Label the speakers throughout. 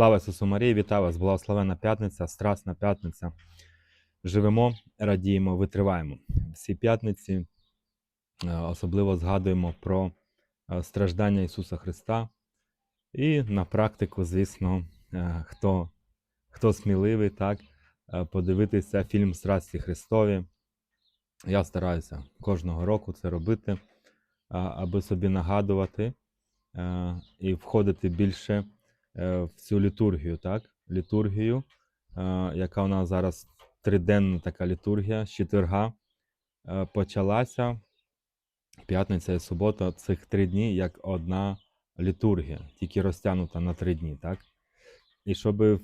Speaker 1: Слава Ісусу Марії, вітаю вас! Благословена п'ятниця, страсна п'ятниця. Живемо, радіємо, витриваємо. Всі п'ятниці е, особливо згадуємо про е, страждання Ісуса Христа. І на практику, звісно, е, хто, хто сміливий, так, подивитися фільм Страсті Христові. Я стараюся кожного року це робити, аби собі нагадувати і входити більше в цю літургію, так? Літургію, е, яка у нас зараз триденна така літургія з четверга е, почалася. П'ятниця і субота цих три дні як одна літургія, тільки розтягнута на три дні, так? І щоб в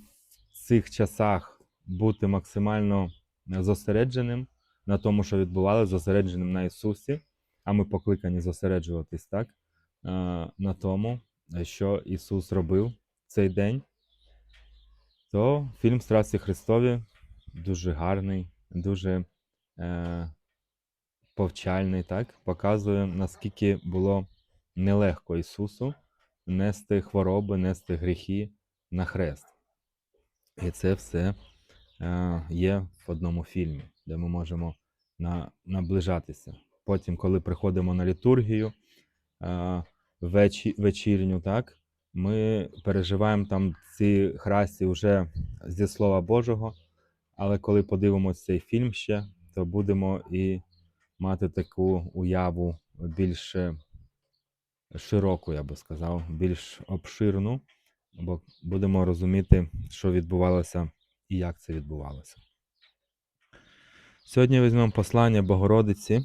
Speaker 1: цих часах бути максимально зосередженим на тому, що відбувалося, зосередженим на Ісусі, а ми покликані зосереджуватись, так? е, На тому, що Ісус робив цей день, то фільм Страсті Христові дуже гарний, дуже е, повчальний, так? Показує, наскільки було нелегко Ісусу нести хвороби, нести гріхи на хрест. І це все е, є в одному фільмі, де ми можемо на, наближатися. Потім, коли приходимо на літургію е, вечі, вечірню, так, ми переживаємо там ці храсті вже зі Слова Божого, але коли подивимося цей фільм ще, то будемо і мати таку уяву більш широку, я би сказав, більш обширну, бо будемо розуміти, що відбувалося і як це відбувалося. Сьогодні візьмемо послання Богородиці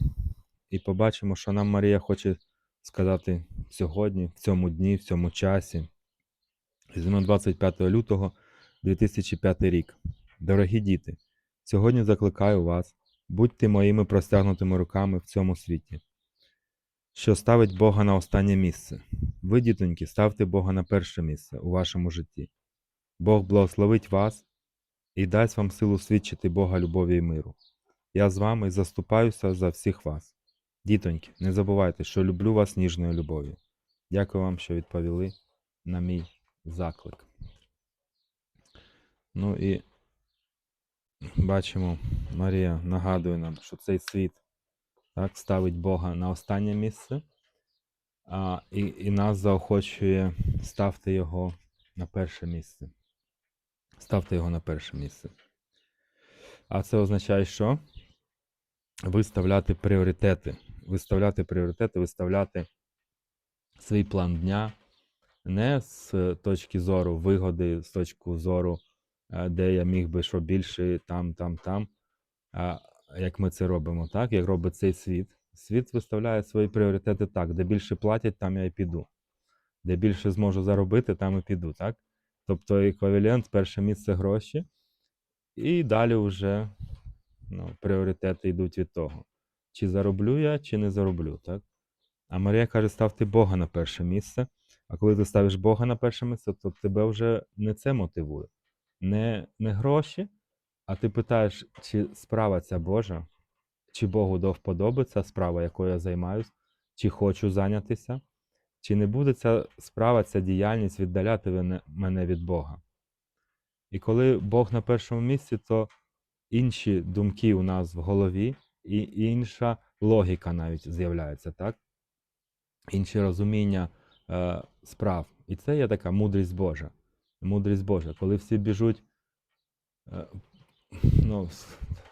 Speaker 1: і побачимо, що нам Марія хоче сказати сьогодні, в цьому дні, в цьому часі. Візьмемо 25 лютого 2005 рік. Дорогі діти, сьогодні закликаю вас, будьте моїми простягнутими руками в цьому світі, що ставить Бога на останнє місце. Ви, дітоньки, ставте Бога на перше місце у вашому житті. Бог благословить вас і дасть вам силу свідчити Бога любові і миру. Я з вами заступаюся за всіх вас. Дітоньки, не забувайте, що люблю вас ніжною любов'ю. Дякую вам, що відповіли на мій заклик. Ну і бачимо, Марія нагадує нам, що цей світ так, ставить Бога на останнє місце, а, і, і нас заохочує ставте його на перше місце. Ставте його на перше місце. А це означає, що? Виставляти пріоритети. Виставляти пріоритети, виставляти свій план дня не з точки зору вигоди, з точки зору, е, де я міг би що більше там, там, там. А як ми це робимо, так? Як робить цей світ. Світ виставляє свої пріоритети так, де більше платять, там я і піду. Де більше зможу заробити, там і піду, так? Тобто еквівалент, перше місце гроші, і далі вже ну, пріоритети йдуть від того. Чи зароблю я, чи не зароблю, так? А Марія каже, ставте Бога на перше місце. А коли ти ставиш Бога на перше місце, то тебе вже не це мотивує. Не, не гроші, а ти питаєш, чи справа ця Божа, чи Богу до вподоби справа, якою я займаюсь, чи хочу зайнятися, чи не буде ця справа, ця діяльність віддаляти мене від Бога. І коли Бог на першому місці, то інші думки у нас в голові, і інша логіка навіть з'являється, так? Інші розуміння е, справ. І це є така мудрість Божа. Мудрість Божа. Коли всі біжуть, е, ну,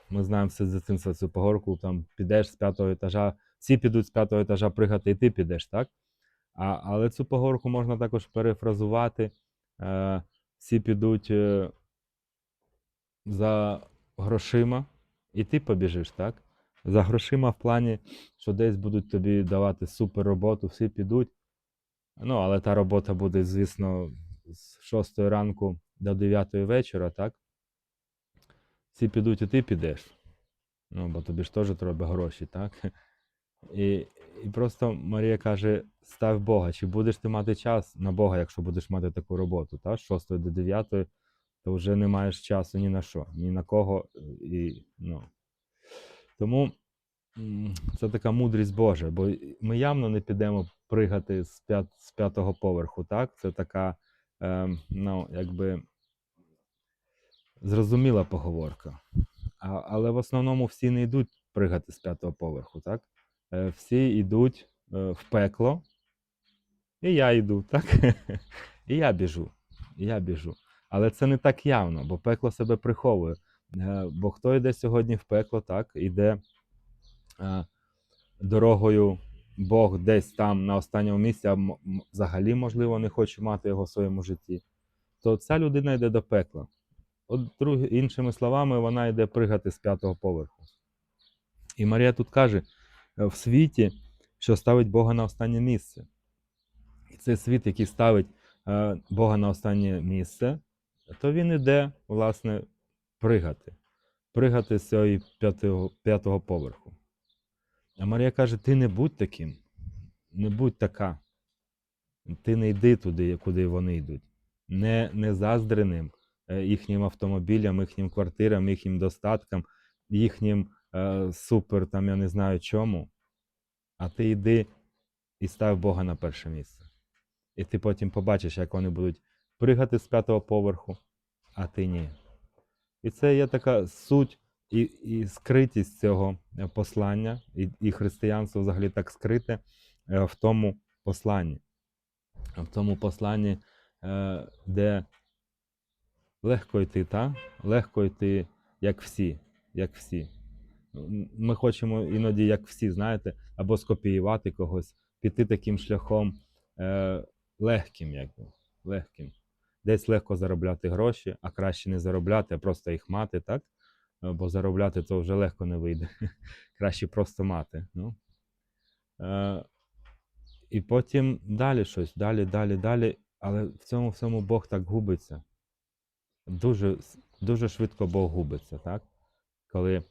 Speaker 1: ми знаємо все з дитинства цю погорку, там підеш з п'ятого етажа, всі підуть з п'ятого етажа пригати, і ти підеш, так? А, але цю погорку можна також перефразувати. Е, всі підуть е, за грошима, і ти побіжиш, так? За грошима в плані, що десь будуть тобі давати супер роботу, всі підуть. Ну, але та робота буде, звісно, з 6 ранку до 9 вечора, так? Всі підуть, і ти підеш. Ну, бо тобі ж теж треба гроші, так? І, і просто Марія каже: став Бога, чи будеш ти мати час на Бога, якщо будеш мати таку роботу, так? З 6 до 9, то вже не маєш часу ні на що, ні на кого. І, ну. Тому це така мудрість Божа, бо ми явно не підемо пригати з, п'ят, з п'ятого поверху, так? Це така е, ну, якби зрозуміла поговорка. А, але в основному всі не йдуть пригати з п'ятого поверху, так? Е, всі йдуть е, в пекло, і я йду, так? і я біжу. І я біжу. Але це не так явно, бо пекло себе приховує. Е, бо хто йде сьогодні в пекло, так? Іде е, дорогою Бог десь там на останньому місці, а взагалі, можливо, не хоче мати його в своєму житті, то ця людина йде до пекла. От іншими словами, вона йде пригати з п'ятого поверху. І Марія тут каже: е, в світі, що ставить Бога на останнє місце. І цей світ, який ставить Бога на останнє місце, то він іде, власне, пригати. Пригати з цього п'ятого, п'ятого поверху. А Марія каже: ти не будь таким, не будь така. Ти не йди туди, куди вони йдуть. Не, не заздри е, їхнім автомобілям, їхнім квартирам, їхнім достаткам, їхнім е, супер, там я не знаю чому. А ти йди і став Бога на перше місце. І ти потім побачиш, як вони будуть пригати з п'ятого поверху, а ти ні. І це є така суть і, і скритість цього е, послання, і, і християнство взагалі так скрите е, в тому посланні. В тому посланні, е, де легко йти, та? легко йти, як всі, як всі. Ми хочемо іноді, як всі, знаєте, або скопіювати когось, піти таким шляхом е, легким, якби, легким. Десь легко заробляти гроші, а краще не заробляти, а просто їх мати, так? Е, Бо заробляти то вже легко не вийде. Краще просто мати. Ну. Е, і потім далі щось, далі, далі, далі. Але в цьому всьому Бог так губиться. Дуже, дуже швидко Бог губиться, так? Коли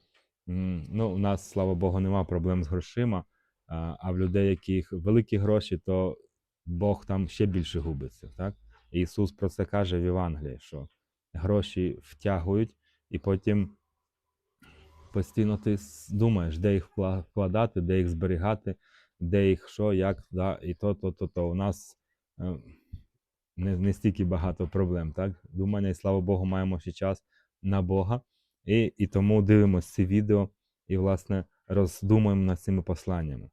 Speaker 1: ну, у нас, слава Богу, нема проблем з грошима, а в людей, яких великі гроші, то Бог там ще більше губиться. Так? Ісус про це каже в Євангелії, що гроші втягують, і потім постійно ти думаєш, де їх вкладати, де їх зберігати, де їх що, як, да, і то, то, то, то. У нас е, не, не стільки багато проблем, так? Думання, і слава Богу, маємо ще час на Бога. І, і тому дивимося ці відео і, власне, роздумуємо над цими посланнями.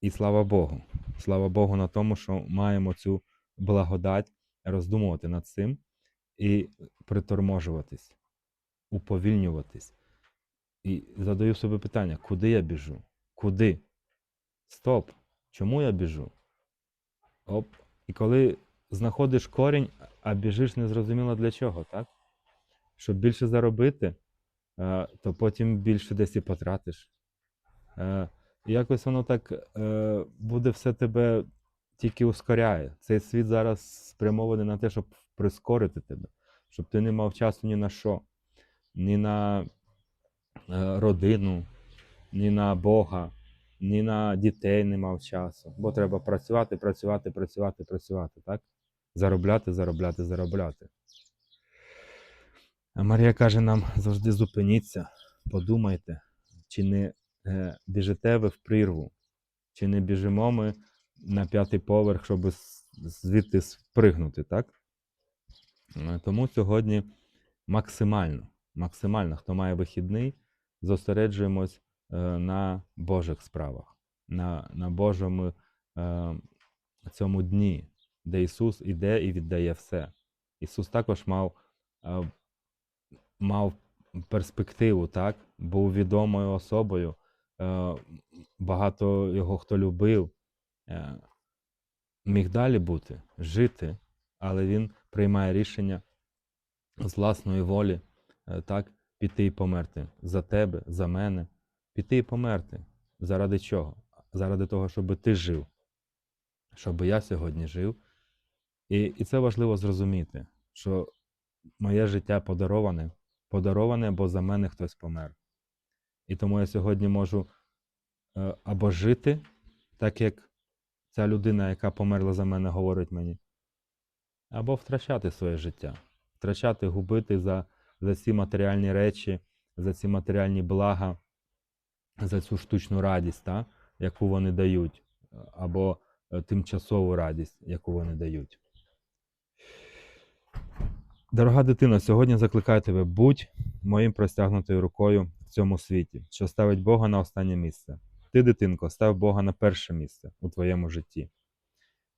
Speaker 1: І слава Богу. Слава Богу на тому, що маємо цю благодать роздумувати над цим і приторможуватись, уповільнюватись. І задаю собі питання, куди я біжу? Куди? Стоп! Чому я біжу? Оп. І коли знаходиш корінь, а біжиш незрозуміло для чого, так? Щоб більше заробити, е, то потім більше десь і потратиш. Е, якось воно так е, буде все тебе тільки ускоряє. Цей світ зараз спрямований на те, щоб прискорити тебе, щоб ти не мав часу ні на що, ні на е, родину, ні на Бога, ні на дітей не мав часу. Бо треба працювати, працювати, працювати, працювати, так? Заробляти, заробляти, заробляти. А Марія каже нам завжди зупиніться, подумайте, чи не е, біжите ви в прірву, чи не біжимо ми на п'ятий поверх, щоб звідти спригнути, так? Е, Тому сьогодні максимально, максимально, хто має вихідний, зосереджуємось е, на Божих справах, на, на Божому е, цьому дні, де Ісус іде і віддає все. Ісус також мав, мав перспективу, так? був відомою особою, багато його хто любив, міг далі бути, жити, але він приймає рішення з власної волі, е, так, піти і померти за тебе, за мене, піти і померти. Заради чого? Заради того, щоб ти жив, щоб я сьогодні жив. І, і це важливо зрозуміти, що моє життя подароване, подароване, бо за мене хтось помер. І тому я сьогодні можу е, або жити, так як ця людина, яка померла за мене, говорить мені, або втрачати своє життя, втрачати, губити за, за ці матеріальні речі, за ці матеріальні блага, за цю штучну радість, та, яку вони дають, або е, тимчасову радість, яку вони дають. Дорога дитино, сьогодні закликаю тебе, будь моїм простягнутою рукою в цьому світі, що ставить Бога на останнє місце. Ти, дитинко, став Бога на перше місце у твоєму житті.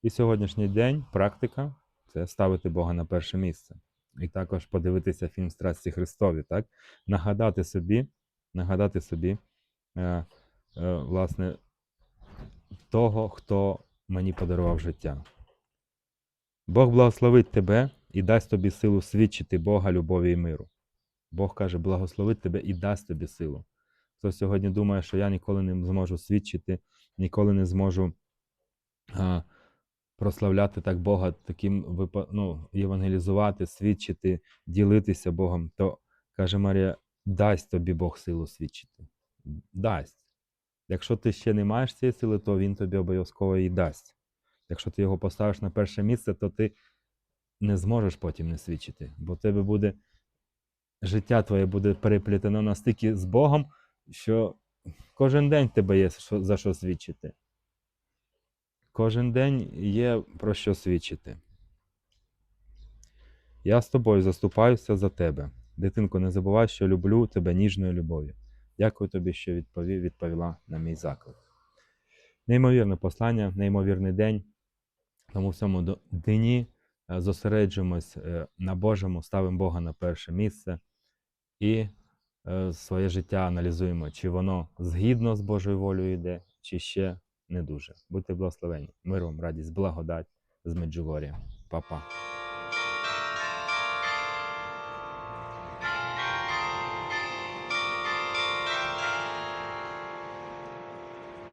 Speaker 1: І сьогоднішній день практика це ставити Бога на перше місце. І також подивитися фільм Страсті Христові, так? Нагадати собі, нагадати собі, е, е, власне, того, хто мені подарував життя. Бог благословить тебе і дасть тобі силу свідчити Бога, любові і миру. Бог каже, благословить тебе і дасть тобі силу. Хто сьогодні думає, що я ніколи не зможу свідчити, ніколи не зможу а, прославляти так Бога, таким ну, євангелізувати, свідчити, ділитися Богом, то каже Марія, дасть тобі Бог силу свідчити. Дасть. Якщо ти ще не маєш цієї сили, то Він тобі обов'язково її дасть. Якщо ти його поставиш на перше місце, то ти не зможеш потім не свідчити, бо тебе буде життя твоє буде переплетено настільки з Богом, що кожен день тебе є за що свідчити. Кожен день є про що свідчити. Я з тобою заступаюся за тебе. Дитинко, не забувай, що люблю тебе ніжною любов'ю. Дякую тобі, що відповів, відповіла на мій заклик. Неймовірне послання, неймовірний день. Тому в цьому дні е, зосереджуємось е, на Божому, ставимо Бога на перше місце і своє життя аналізуємо, чи воно згідно з Божою волею йде, чи ще не дуже. Будьте благословені. Миром, радість, благодать з Меджугорія. Па-па.